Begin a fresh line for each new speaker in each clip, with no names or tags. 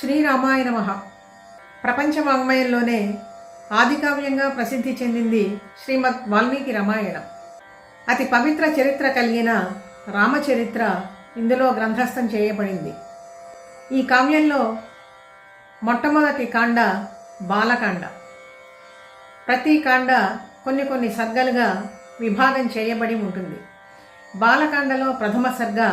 శ్రీరామాయ నమ. ప్రపంచ వాంగ్మయంలోనే ఆదికావ్యంగా ప్రసిద్ధి చెందింది శ్రీమద్ వాల్మీకి రామాయణం. అతి పవిత్ర చరిత్ర కలిగిన రామచరిత్ర ఇందులో గ్రంథస్థం చేయబడింది. ఈ కావ్యంలో మొట్టమొదటి కాండ బాలకాండ. ప్రతి కాండ కొన్ని కొన్ని సర్గలుగా విభాగం చేయబడి ఉంటుంది. బాలకాండలో ప్రథమ సర్గ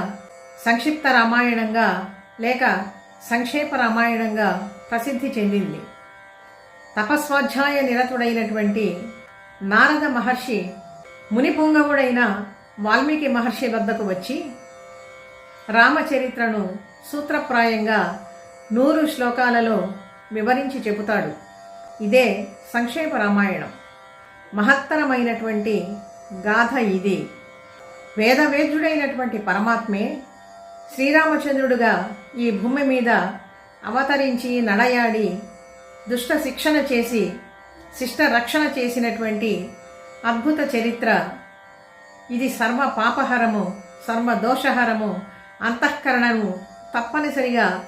సంక్షిప్త రామాయణంగా లేక సంక్షేప రామాయణంగా ప్రసిద్ధి చెందింది. తపస్వాధ్యాయ నిరతుడైనటువంటి నారద మహర్షి మునిపుంగవుడైన వాల్మీకి మహర్షి వద్దకు వచ్చి రామచరిత్రను సూత్రప్రాయంగా నూరు శ్లోకాలలో వివరించి చెబుతాడు. ఇదే సంక్షేప రామాయణం. మహత్తరమైనటువంటి గాథ ఇది. వేదవేద్యుడైనటువంటి పరమాత్మే శ్రీరామచంద్రుడుగా ఈ భూమి మీద అవతరించి నడయాడి దుష్ట శిక్షణ చేసి శిష్ట రక్షణ చేసినటువంటి అద్భుత చరిత్ర. ఇది సర్వ పాపహరము సర్వ దోషహరము అంతఃకరణను తప్పనిసరిగా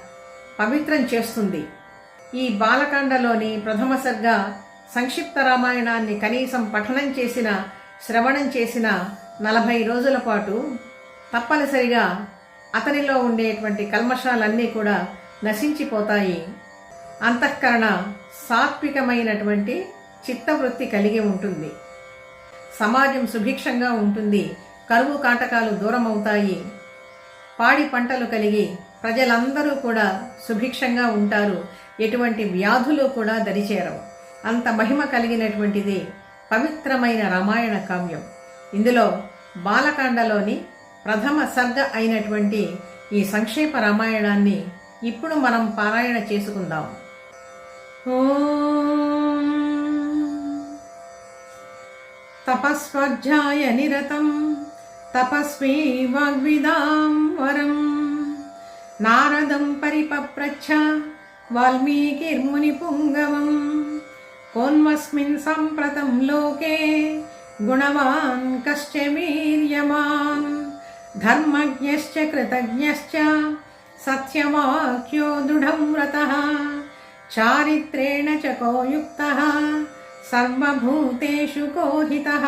పవిత్రం చేస్తుంది. ఈ బాలకాండలోని ప్రథమ సర్గ సంక్షిప్త రామాయణాన్ని కనీసం పఠనం చేసిన శ్రవణం చేసిన నలభై రోజుల పాటు తప్పనిసరిగా అతనిలో ఉండేటువంటి కల్మషాలన్నీ కూడా నశించిపోతాయి. అంతఃకరణ సాత్వికమైనటువంటి చిత్తవృత్తి కలిగి ఉంటుంది. సమాజం సుభిక్షంగా ఉంటుంది. కరువు కాటకాలు దూరమవుతాయి. పాడి పంటలు కలిగి ప్రజలందరూ కూడా సుభిక్షంగా ఉంటారు. ఎటువంటి వ్యాధులు కూడా దరిచేరవు. అంత మహిమ కలిగినటువంటిది పవిత్రమైన రామాయణ కావ్యం. ఇందులో బాలకాండలోని ప్రథమ సర్గ అయినటువంటి ఈ సంక్షేప రామాయణాన్ని ఇప్పుడు మనం పారాయణ చేసుకుందాం. తపస్వాధ్యాయ నిరతం తపస్వీ వాగ్విదాం వరం నారదం పరిపప్రచ్ఛ వాల్మీకిర్మునిపుంగవం కోన్వస్మిన్ సంప్రతం లోకే గుణవాన్ కశ్చ వీర్యమాన్. ధర్మజ్ఞశ్చ కృతజ్ఞశ్చ సత్యవాక్యో దృఢం వ్రత చారిత్రేణ చ కో యుక్తः సర్వభూతేషు కోహితः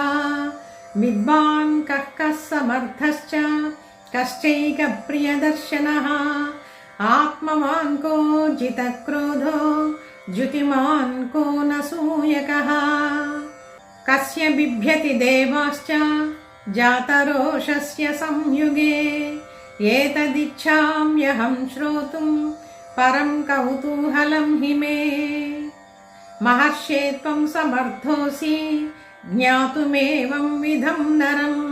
విద్వాన్ కः సమర్థశ్చ కశ్చైక ప్రియదర్శన ఆత్మవాన్ కో జితక్రోధో ద్యుతిమాన్ కో నూయక కస్య బిభ్యతి దేవాశ్చ जातरोषस्य संयुगे एतदिच्छाम्यहं श्रोतुं परं कौतूहलं हि मे महर्षे त्वं समर्थोऽसि ज्ञातुमेवंविधं नरम्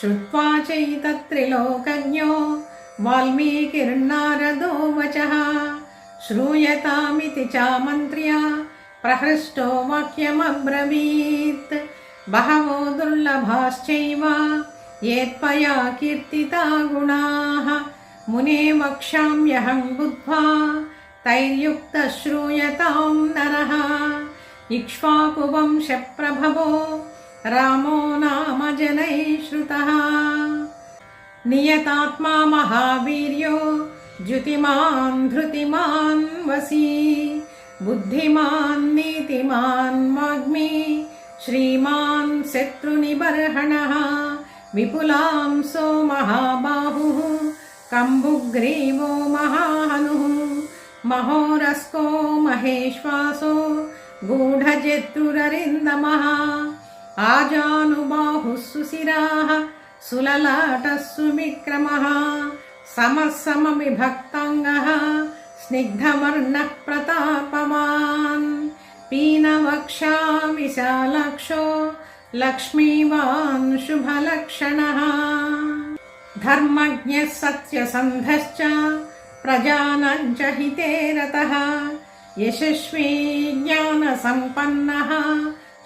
श्रुत्वा चैतत्रिलोकज्ञो वाल्मीकिर्नारदो वचः श्रूयतामिति चामन्त्र्या प्रहृष्टो वाक्यमब्रवीत् बहवो दुर्लभाश्चैव ये त्वया कीर्तिता गुणाः मुने वक्ष्याम्यहं बुद्ध्वा तैर्युक्तः श्रूयतां नरः इक्ष्वाकुवंशप्रभवो रामो नाम जनैः श्रुतः नियतात्मा महावीर्यो द्युतिमान् धृतिमान् वसी बुद्धिमान् नीतिमान् वाग्मी श्रीमान् शत्रुनिबर्हणः विपुलांसो महाबाहुः कम्बुग्रीवो महाहनुः महोरस्को महेश्वासो गूढजत्रुररिन्दमः आजानुबाहुः सुशिराः सुललाटः सुविक्रमः समः समविभक्ताङ्गः स्निग्धवर्णः प्रतापवान् विशालाक्षो लक्ष्मीवान् शुभलक्षणः। धर्मज्ञः सत्यसन्धश्च प्रजानां च हिते रतः। यशस्वी ज्ञानसम्पन्नः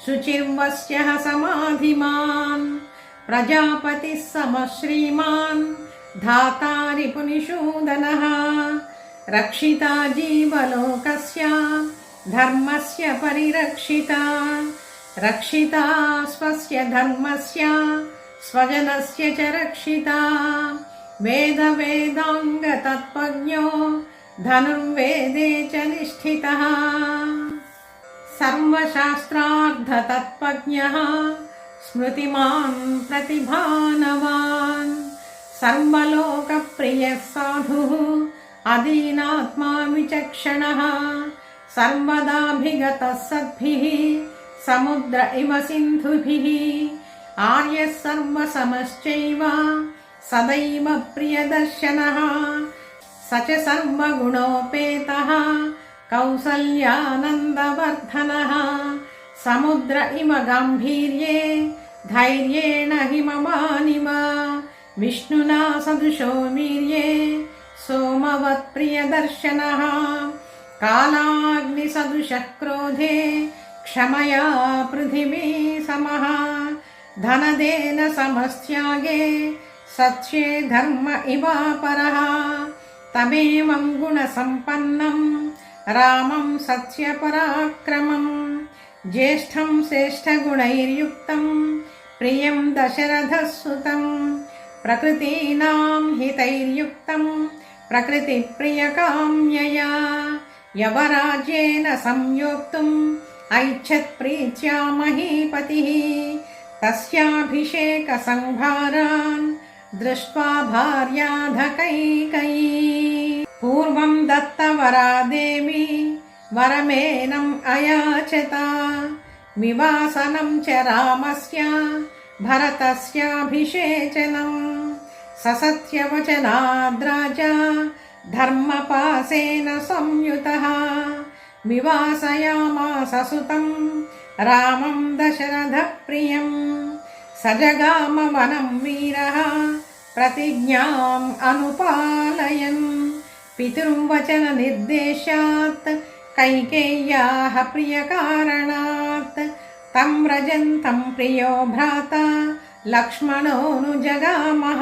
शुचिर्वस्यः समाधिमान्। प्रजापतिः समश्रीमान् धातारिपुनिषूदनः। रक्षिता जीवलोकस्य धर्मस्य परिरक्षिता, रक्षिता स्वस्य धर्मस्य, स्वजनस्य च रक्षिता। वेदवेदाङ्गतत्त्वज्ञो धनुर्वेदे च निष्ठितः। सर्वशास्त्रार्थतत्त्वज्ञः स्मृतिमान् प्रतिभानवान्। सर्वलोकप्रियः साधुः अदीनात्मा विचक्षणः सर्वदाभिगतः सद्भिः समुद्र इव सिन्धुभिः, आर्यः सर्वसमश्चैव, सदैव प्रियदर्शनः, स च सर्वगुणोपेतः समुद्र इव गाम्भीर्ये, धैर्येण हिमवानिव विष्णुना सदृशो वीर्ये, सोमवत्प्रियदर्शनः। कालाग्निसदृशः क्रोधे क्षमया पृथिवी समः। धनदेन समस्त्यागे सत्ये धर्म इवापरः तमेवं गुणसम्पन्नं रामं सत्यपराक्रमं ज्येष्ठं श्रेष्ठगुणैर्युक्तं, प्रियं दशरथसुतं। प्रकृतीनां हितैर्युक्तं, प्रकृतिप्रियकाम्यया। यवराज्येन संयोक्तुम् ऐच्छत्प्रीत्या महीपतिः तस्याभिषेकसंभारान् दृष्ट्वा भार्याधकैकयी पूर्वं दत्तवरा देवी वरमेनम् अयाचता। विवासनं च रामस्य, भरतस्याभिषेचनम्। ससत्यवचनाद्राजा धर्मपासेन संयुतः विवासयामास सुतं रामं दशरथप्रियं स जगामवनं वीरः प्रतिज्ञाम् अनुपालयन् पितृवचननिर्देशात् कैकेय्याः प्रियकारणात् तं व्रजन्तं प्रियो भ्राता लक्ष्मणोऽनुजगामः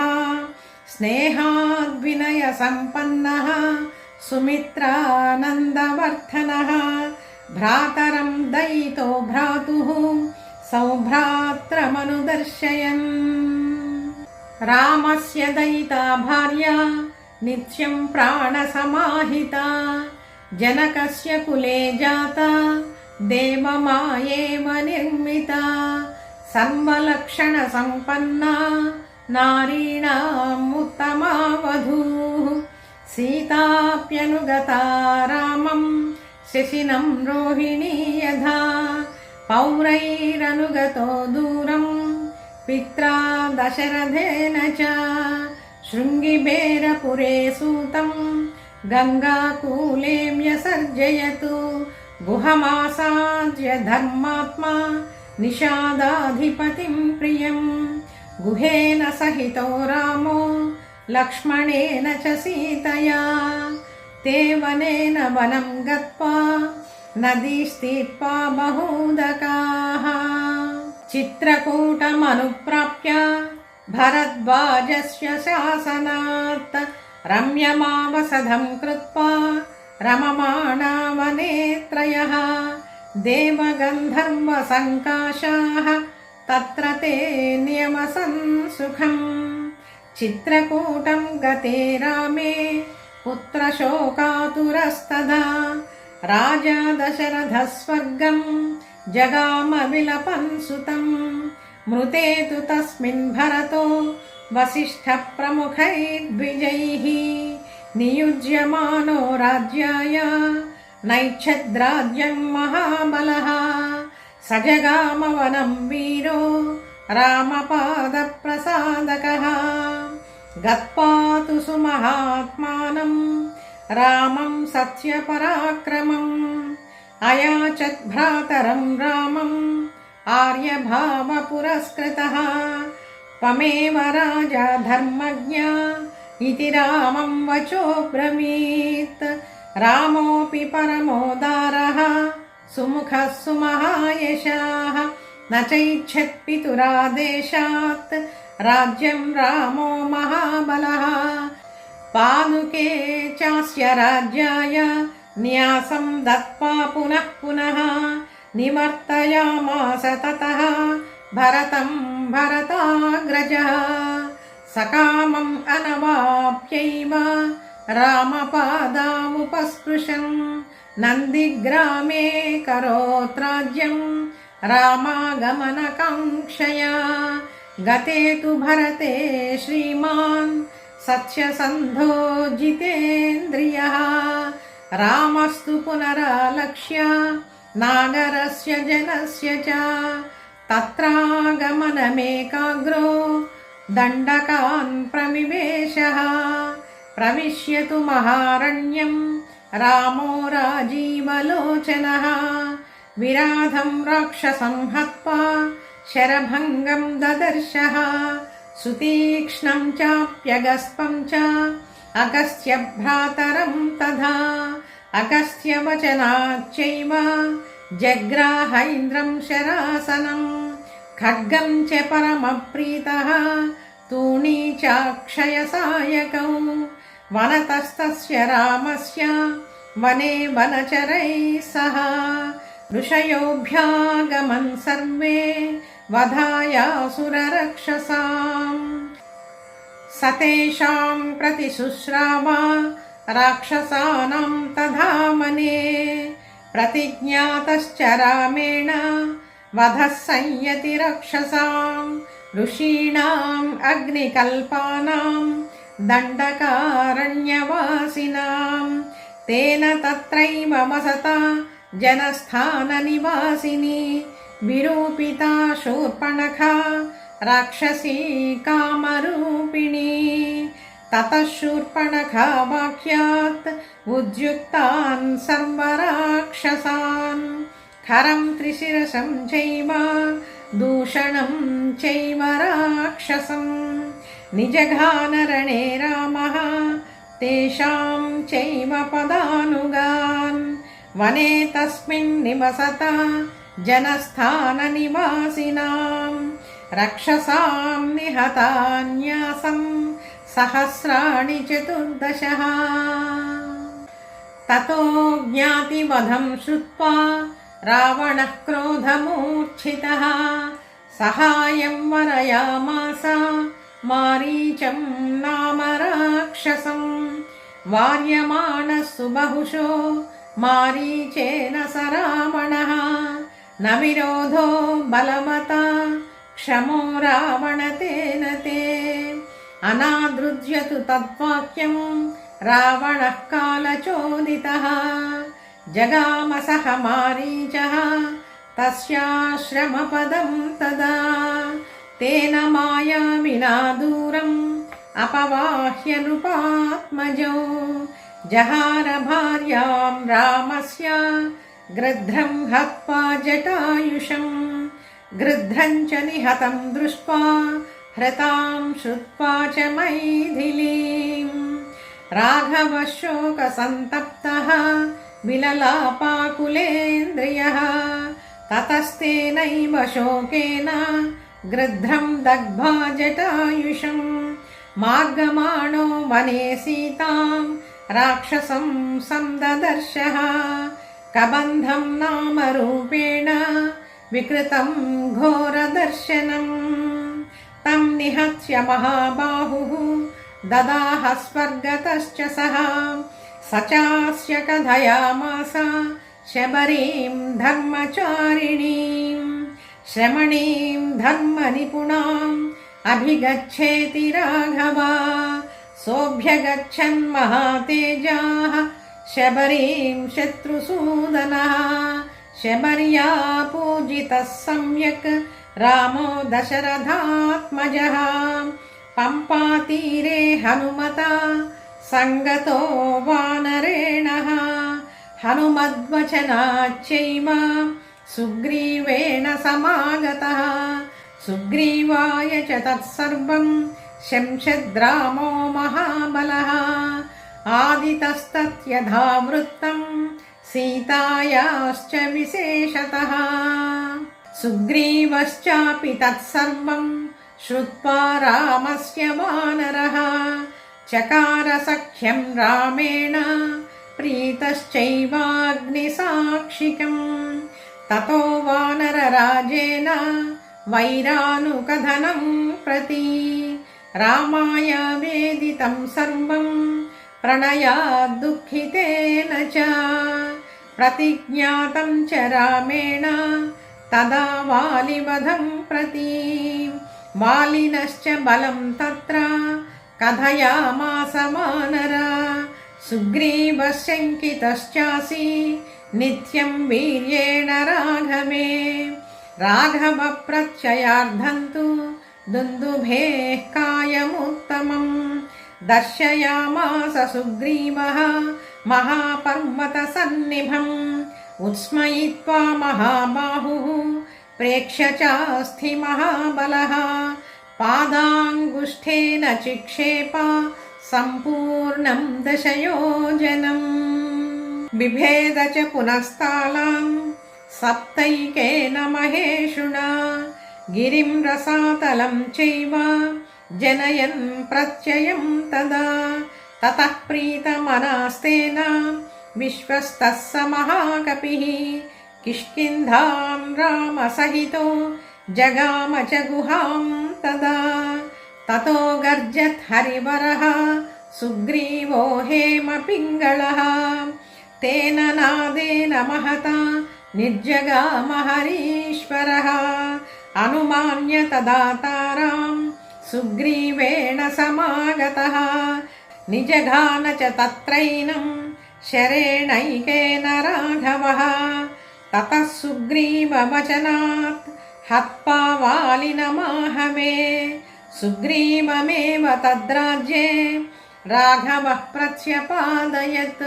स्नेहाद्विनयसम्पन्नः सुमित्रानन्दवर्धनः भ्रातरं दयितो भ्रातुः सौभ्रात्रमनुदर्शयन् रामस्य दयिता भार्या नित्यं प्राणसमाहिता जनकस्य कुले जाता देवमायेव निर्मिता सर्वलक्षणसम्पन्ना नारीणाम् उत्तमा वधूः सीताप्यनुगता रामं शशिनं रोहिणी यथा पौरैरनुगतो दूरं पित्रा दशरथेन च शृङ्गिबेरपुरे सूतं गङ्गाकूले व्यसर्जयतु गुहमासाद्य धर्मात्मा निषादाधिपतिं प्रियम् गुहेन सहितो रामो, लक्ष्मणेन च सीतया ते वनेन वनं गत्वा नदीस्तीर्त्वा बहूदकाः चित्रकूटमनुप्राप्य भरद्वाजस्य शासनात् रम्यमावसधं कृत्वा रममाणा वने त्रयः देवगन्धर्वसङ्काशाः तत्र ते नियमसन् सुखम् चित्रकूटं गते रामे पुत्रशोकातुरस्तदा राजा दशरथः स्वर्गं जगाम विलपन् सुतम् मृते तु तस्मिन् भरतो वसिष्ठप्रमुखैर्द्विजैः नियुज्यमानो राज्याय नैच्छद्राज्यं महाबलः स जगामवनं वीरो रामपादप्रसादकः गत्वा तु सुमहात्मानं रामं सत्यपराक्रमम् अयाचत् भ्रातरं रामम् आर्यभावपुरस्कृतः त्वमेव राजा धर्मज्ञा इति रामं वचोब्रवीत् रामोऽपि परमोदारः सुमुखः सुमहायशाः न चैच्छत्पितुरादेशात् राज्यं रामो महाबलः पादुके चास्य राज्याय न्यासं दत्त्वा पुनः पुनः निवर्तयामास ततः भरतं भरताग्रजः सकामम् अनवाप्यैव रामपादामुपस्पृशन् नन्दिग्रामे करोत्राज्यम् रामागमनकाङ्क्षया गते तु भरते श्रीमान् सत्यसन्धो जितेन्द्रियः रामस्तु पुनरालक्ष्य नागरस्य जनस्य च तत्रागमनमेकाग्रो दण्डकान् प्रमिवेशः प्रविश्यतु महारण्यं रामो राजीवलोचनः विराधं राक्षसं हत्वा शरभङ्गं ददर्शः सुतीक्ष्णं चाप्यगस्पं च अगस्त्य भ्रातरं तथा अगस्त्यवचनाच्चैव जग्राह इन्द्रं शरासनम् खड्गं च परमप्रीतः तूणी चाक्षयसायकौ वनतस्तस्य रामस्य वने वनचरैः सह ऋषयोऽभ्यागमन् सर्वे वधायासुररक्षसाम्। स तेषां प्रतिशुश्रावा राक्षसानां तथा मने प्रतिज्ञातश्च रामेण वधः संयति रक्षसाम् ऋषीणाम् अग्निकल्पानां दण्डकारण्यवासिनां तेन तत्रैव वसता जनस्थाननिवासिनी विरूपिता शूर्पणखा राक्षसी कामरूपिणी ततः शूर्पणखा वाक्यात् उद्युक्तान् सर्वराक्षसान् खरं त्रिशिरसं चैव दूषणं चैव राक्षसम् निजघानरणे रामः तेषां चैव पदानुगान् वने तस्मिन् निवसता जनस्थाननिवासिनां रक्षसां निहतान्यासं सहस्राणि चतुर्दशः ततो ज्ञातिवधं श्रुत्वा रावणः क्रोधमूर्च्छितः सहायं वरयामास మారీచం నామ రాక్షసం. వార్యమాణస్సు బహుశో మారీచేన సరామణ. నవిరోధో బలమత క్షమో రావణ తేన తే. అనాదృజ్యతు తద్వాక్యం రావణ కాలచోదిత. జగామసహ మారీచ. తస్యాశ్రమపదం తదా. तस्याश्रमपदं तदा तेन मायाविना दूरम् अपवाह्य नृपात्मजौ जहार भार्यां रामस्य गृध्रं हत्वा जटायुषम् गृध्रं च निहतं दृष्ट्वा हृतां श्रुत्वा च मैथिलीम् राघवः शोकसन्तप्तः विललापाकुलेन्द्रियः ततस्तेनैव शोकेन गृध्रं दग्ध्वा जटायुषम् मार्गमाणो वने सीतां राक्षसं सन्ददर्शः, कबन्धं नाम रूपेण विकृतं घोरदर्शनम् तं निहत्य महाबाहुः ददाह स्वर्गतश्च सः। स चास्य कथयामास शबरीं धर्मचारिणीं श्रमणीं धर्मनिपुणाम् अभिगच्छेति राघवा, सोऽभ्यगच्छन् महातेजाः, शबरीं शत्रुसूदनः, शबर्या पूजितः सम्यक्, रामो दशरथात्मजः, पम्पातीरे हनुमता, सङ्गतो वानरेणः हनुमद्वचनाच्चैव सुग्रीवेण समागतः सुग्रीवाय च तत्सर्वं शंशद्रामो महाबलः आदितस्तत्यथा वृत्तं सीतायाश्च विशेषतः सुग्रीवश्चापि तत्सर्वं श्रुत्वा रामस्य वानरः चकार सख्यं रामेण प्रीतश्चैवाग्निसाक्षिकम् ततो वानरराजेन वैरानुकथनं प्रति रामाय वेदितं सर्वं प्रणयाद्दुःखितेन च प्रतिज्ञातं च रामेण तदा वालिवधं प्रति वालिनश्च बलं तत्र कथयामास मानरा सुग्रीवशङ्कितश्चासि नित्यं वीर्येण राघवे राघवप्रत्ययार्धं तु दुन्दुभेः कायमुत्तमम् दर्शयामास सुग्रीवः महापर्वतसन्निभम् उत्स्मयित्वा महाबाहुः प्रेक्ष्य चास्थि महाबलः पादाङ्गुष्ठेन चिक्षेप सम्पूर्णं दशयोजनम् बिभेद च पुनस्तालाम् सप्तैकेन महेषुणा गिरिं रसातलं चैव जनयन् प्रत्ययं तदा ततः प्रीतमनास्तेन विश्वस्तः स महाकपिः किष्किन्धां रामसहितो जगाम च गुहां तदा ततो गर्जत् हरिवरः सुग्रीवो हेमपिङ्गळः తేన నాదేన మహత నిర్జగామహరీశ్వరः అనుమాన్య తదాతారాం సుగ్రీవేణ సమాగతः నిజఘాన చ తత్రైనం శరేణైకేన రాఘవः తతः సుగ్రీవవచనాత్ హత్పావాలినమాహమే సుగ్రీవమేవ తద్రాజ్యే రాఘవः ప్రత్యపాదయత్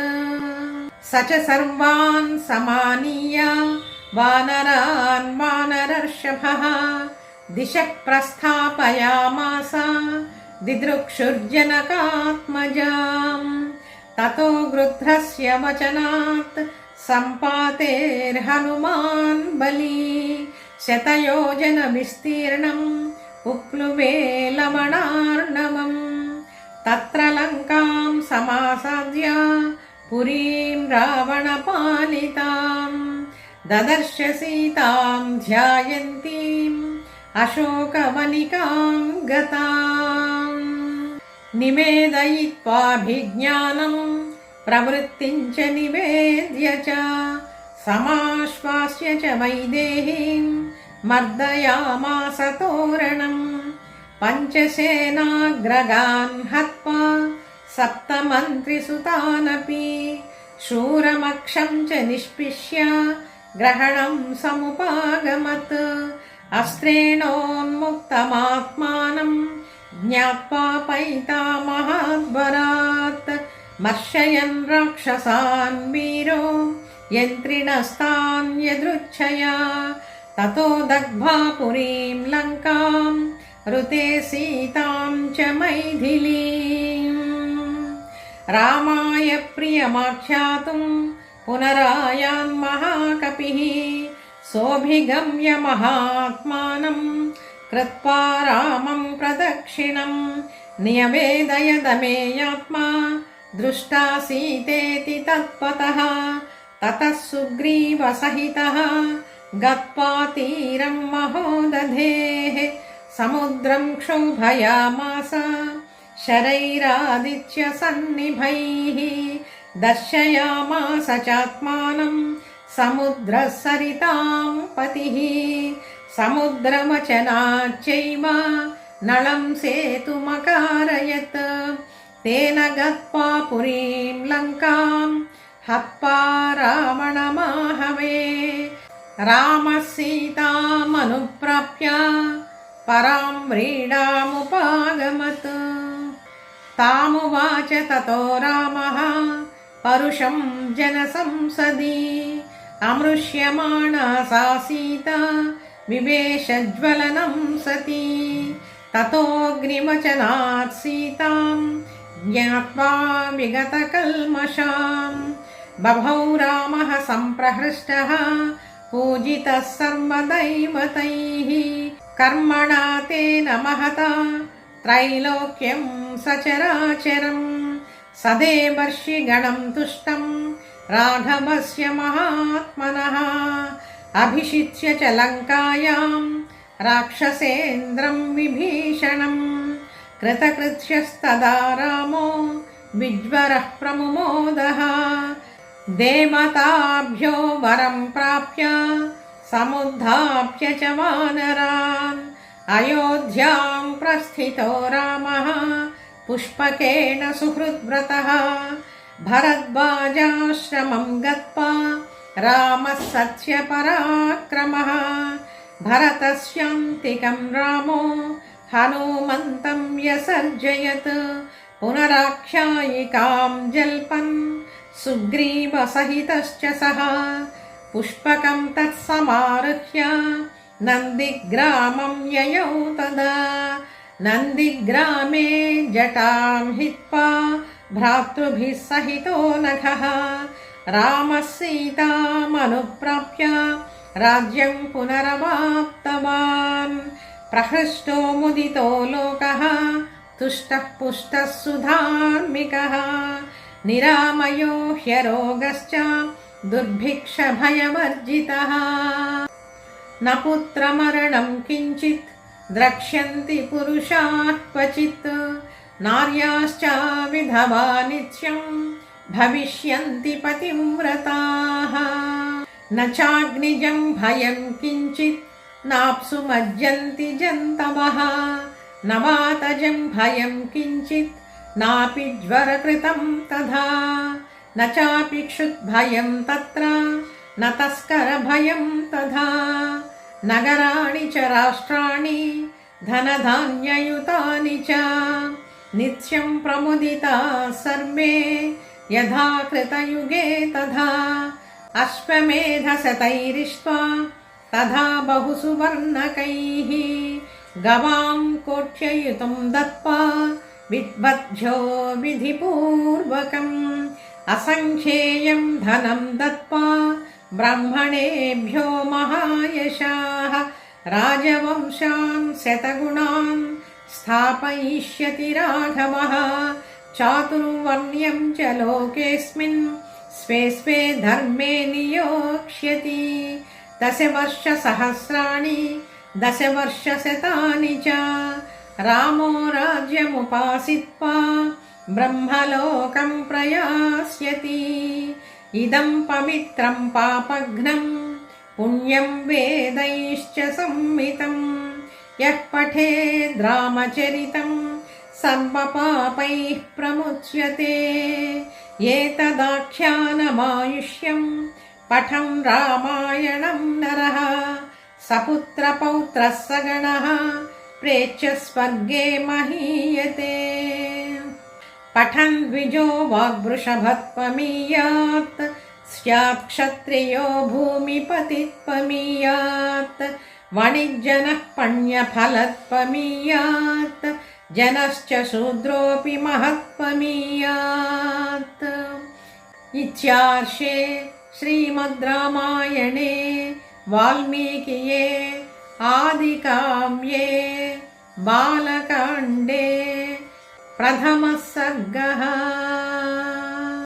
स च सर्वान् समानीय वानरान् वानरर्षभः दिशः प्रस्थापयामास दिदृक्षुर्जनकात्मजाम् ततो गृध्रस्य वचनात् सम्पातेर्हनुमान् बली शतयोजनविस्तीर्णम् उप्लुवे लवणार्णवम् तत्र लङ्कां समासाद्य पुरीं रावणपालिताम् ददर्श सीतां ध्यायन्तीम् अशोकवनिकां गताम् निवेदयित्वाभिज्ञानं प्रवृत्तिं च निवेद्य च समाश्वास्य च वैदेहीं मर्दयामास तोरणम् पञ्चसेनाग्रगान् हत्वा सप्तमन्त्रिसुतानपि शूरमक्षं च निष्पिष्य ग्रहणं समुपागमत् अस्त्रेणोन्मुक्तमात्मानं ज्ञात्वा पैतामहाद्वरात् मर्शयन् राक्षसान् वीरो यन्त्रिणस्तान् यदृच्छया ततो दग्ध्वा पुरीं लङ्काम् ऋते सीतां च मैथिलीम् रामाय प्रियमाख्यातुं पुनरायान् महाकपिः सोऽभिगम्य महात्मानं कृत्वा रामं प्रदक्षिणं नियवेदयदमेयात्मा दृष्टा सीतेति तत्पतः ततः सुग्रीवसहितः गत्वा तीरं महोदधेः समुद्रं क्षोभयामास शरैरादित्यसन्निभैः दर्शयामास चात्मानं समुद्रः सरितां पतिः समुद्रमचनाच्चैव नलं सेतुमकारयत् तेन गत्वा पुरीं लङ्कां हत्वा रावणमाहवे रामः सीतामनुप्राप्य परां व्रीडामुपागमत् तामुवाच ततो रामः। परुषं जनसंसदि। अमृष्यमाणा सा सीता। विवेशज्वलनं सती। ततोऽग्निवचनात् सीतां ज्ञात्वा विगतकल्मषाम्। बभौ रामः सम्प्रहृष्टः पूजितः सर्वदैवतैः। कर्मणा तेन महता। त्रैलोक्यं सचराचरम् सदेवर्षिगणं तुष्टं राघवस्य महात्मनः अभिषिच्य च लङ्कायां राक्षसेन्द्रं विभीषणम् कृतकृत्यस्तदा रामो विज्वरः प्रमुमोदः देवताभ्यो वरं प्राप्य समुद्धाप्य च वानरान् अयोध्यां प्रस्थितो रामः पुष्पकेण सुहृद्व्रतः। भरद्वाजाश्रमं गत्वा रामः सत्यपराक्रमः। भरतस्यान्तिकं रामो हनुमन्तं व्यसर्जयत् पुनराख्यायिकां जल्पन्, सुग्रीवसहितश्च सः। पुष्पकं तत्समारुह्य नन्दिग्रामं ययौ तदा नन्दिग्रामे जटां हित्वा भ्रातृभिः सहितो नखः रामः सीतामनुप्राप्य राज्यं पुनरवाप्तवान् प्रहृष्टो मुदितो लोकः तुष्टः पुष्टः सुधार्मिकः निरामयो ह्यरोगश्च दुर्भिक्षभयवर्जितः न पुत्रमरणं किञ्चित् द्रक्ष्यन्ति पुरुषाः क्वचित्। नार्याश्च विधवा नित्यं भविष्यन्ति पतिव्रताः। न चाग्निजं भयं किञ्चित्, नाप्सु मज्जन्ति जन्तवः। न वातजं भयं किञ्चित्, नापि ज्वरकृतं तथा। न चापि क्षुद्भयं तत्र, न तस्करभयं तथा। नगराणि च राष्ट्राणि, धनधान्ययुतानि च। नित्यं प्रमुदिता सर्वे यथा कृतयुगे तथा अश्वमेधशतैरिष्ट्वा, तथा बहुसुवर्णकैः। गवां कोट्ययुतं दत्त्वा, विद्वद्भ्यो विधिपूर्वकम्, असङ्ख्येयं धनं दत्त्वा ब्राह्मणेभ्यो महायशाः, राजवंशान्, शतगुणान् स्थापयिष्यति राघवः। चातुर्वर्ण्यं च लोकेऽस्मिन्, स्वे स्वे धर्मे नियोक्ष्यति। दशवर्षसहस्राणि, दशवर्षशतानि च। रामो राज्यमुपासित्वा ब्रह्मलोकं प्रयास्यति। इदं पवित्रं पापघ्नं पुण्यं वेदैश्च संमितं यः पठेद् रामचरितं सर्वपापैः प्रमुच्यते एतदाख्यानमायुष्यं पठं रामायणं नरः सपुत्रपौत्रः सगणः प्रेच्य स्वर्गे महीयते पठन् द्विजो वाग्वृषभत्वमीयात् स्यात् क्षत्रियो भूमिपतित्वमीयात् वणिज्जनः पण्यफलत्वमीयात् जनश्च शूद्रोऽपि महत्त्वमीयात्। इत्यार्षे श्रीमद् रामायणे वाल्मीकिये आदिकाम्ये बालकाण्डे प्रथमः सर्गः